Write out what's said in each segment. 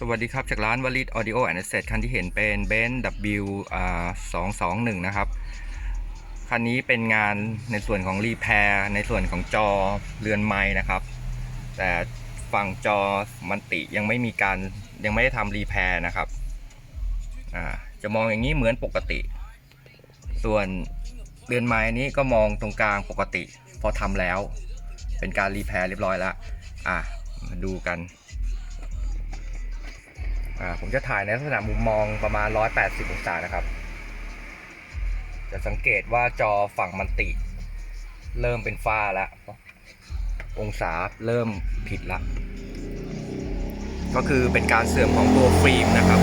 สวัสดีครับจากร้านวลิตออดิโอแอนด์เซคันที่เห็นเป็นเบนซ์ W อ่า221นะครับ คันนี้เป็นงานในส่วนของรีแพร์ในส่วนของจอเรือนไม้นะครับ แต่ฝั่งจอมันติยังไม่มีการยังไม่ได้ทำรีแพร์นะครับจะมองอย่างนี้เหมือนปกติ ส่วนเรือนไม้นนี้ก็มองตรงกลางปกติ พอทำแล้ว เป็นการรีแพร์เรียบร้อยแล้วอะมาดูกัน อ่าผมจะถ่ายในลักษณะมุมมองประมาณ 180 องศานะครับ จะสังเกตว่าจอฝั่งมันติ เริ่มเป็นฝ้าแล้ว องศาเริ่มผิดละ ก็คือเป็นการเสื่อมของตัวฟิล์มนะครับ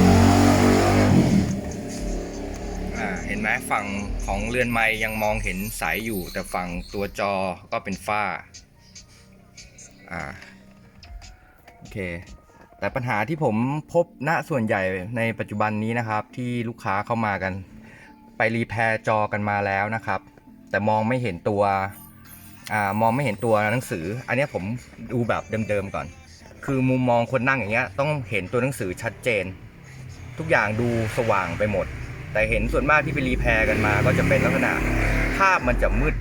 เห็นไหมฝั่งของเรือนไม้ยังมองเห็นใสอยู่ แต่ฝั่งตัวจอก็เป็นฝ้าอ่าโอเค แต่ปัญหาที่ผมพบณส่วนใหญ่ในปัจจุบันนี้นะครับ ที่ลูกค้าเข้ามากัน ไปรีแพร์จอกันมาแล้วนะครับ แต่มองไม่เห็นตัวอ่ามองไม่เห็นตัวหนังสือ อันนี้ผมดูแบบเดิมๆก่อน คือมุมมองคนนั่งอย่างเงี้ยต้องเห็นตัวหนังสือชัดเจน ทุกอย่างดูสว่างไปหมด แต่เห็นส่วนมากที่ไปรีแพร์กันมา ก็จะเป็นลักษณะภาพมันจะมืด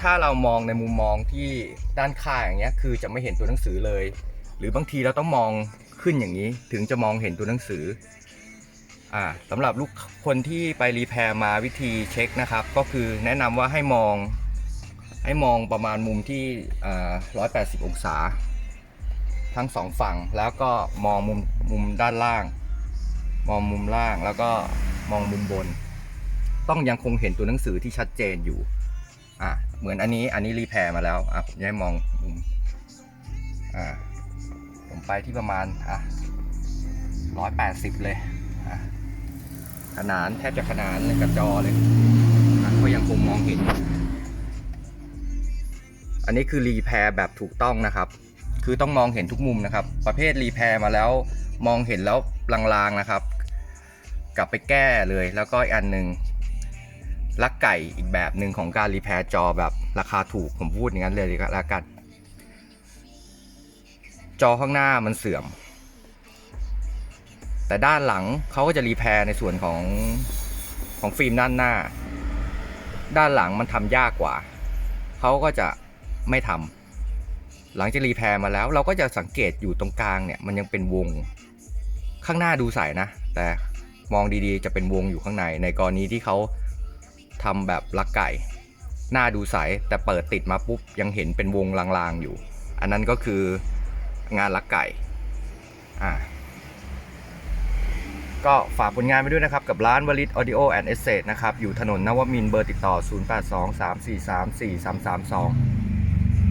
ถ้าเรามองในมุมมองที่ด้านข้างอย่างเงี้ยคือจะไม่เห็นตัวหนังสือเลย หรือบางทีเราต้องมองขึ้นอย่างนี้ถึงจะมองเห็นตัวหนังสืออ่าสำหรับลูกคนที่ไปรีแพร์มาวิธีเช็คนะครับ ก็คือแนะนำว่าให้มองให้มองประมาณมุมที่อ่า180องศา ทั้งสองฝั่งแล้วก็มองมุมมุมด้านล่าง มองมุมล่างแล้วก็มองมุมบน ต้องยังคงเห็นตัวหนังสือที่ชัดเจนอยู่อ่าเหมือนอันนี้อันนี้รีแพร์มาแล้วอะผมจะมองมุมอ่า ผมไปที่ประมาณอะร้อยแปดสิบเลยขนานแทบจะขนานเลยกับจอเลยก็ยังคงมองเห็น อันนี้คือรีแพร์แบบถูกต้องนะครับ คือต้องมองเห็นทุกมุมนะครับ ประเภทรีแพร์มาแล้วมองเห็นแล้วลางๆนะครับ กลับไปแก้เลยแล้วก็อีกอันหนึ่งลักไก่อีกแบบหนึ่งของการรีแพร์จอแบบราคาถูกผมพูดอย่างนั้นเลยล้วกัน จอข้างหน้ามันเสื่อม แต่ด้านหลังเขาก็จะรีแพร์ในส่วนของของฟิล์มด้านหน้า ด้านหลังมันทำยากกว่า เขาก็จะไม่ทำหลังจากรีแพร์มาแล้ว เราก็จะสังเกตอยู่ตรงกลางเนี่ยมันยังเป็นวง ข้างหน้าดูใสนะ แต่มองดีๆ จะเป็นวงอยู่ข้างใน ในกรณีที่เขาทำแบบลักไก่ หน้าดูใสแต่เปิดติดมาปุ๊บยังเห็นเป็นวงลางๆอยู่ อันนั้นก็คือ งานลักไก่อ่าก็ฝากผลงานไปด้วยนะครับ กับร้านวลิตออดิโอแอนด์เอสเซนะครับ อยู่ถนนนวมินเบอร์ติดต่อ 0823434332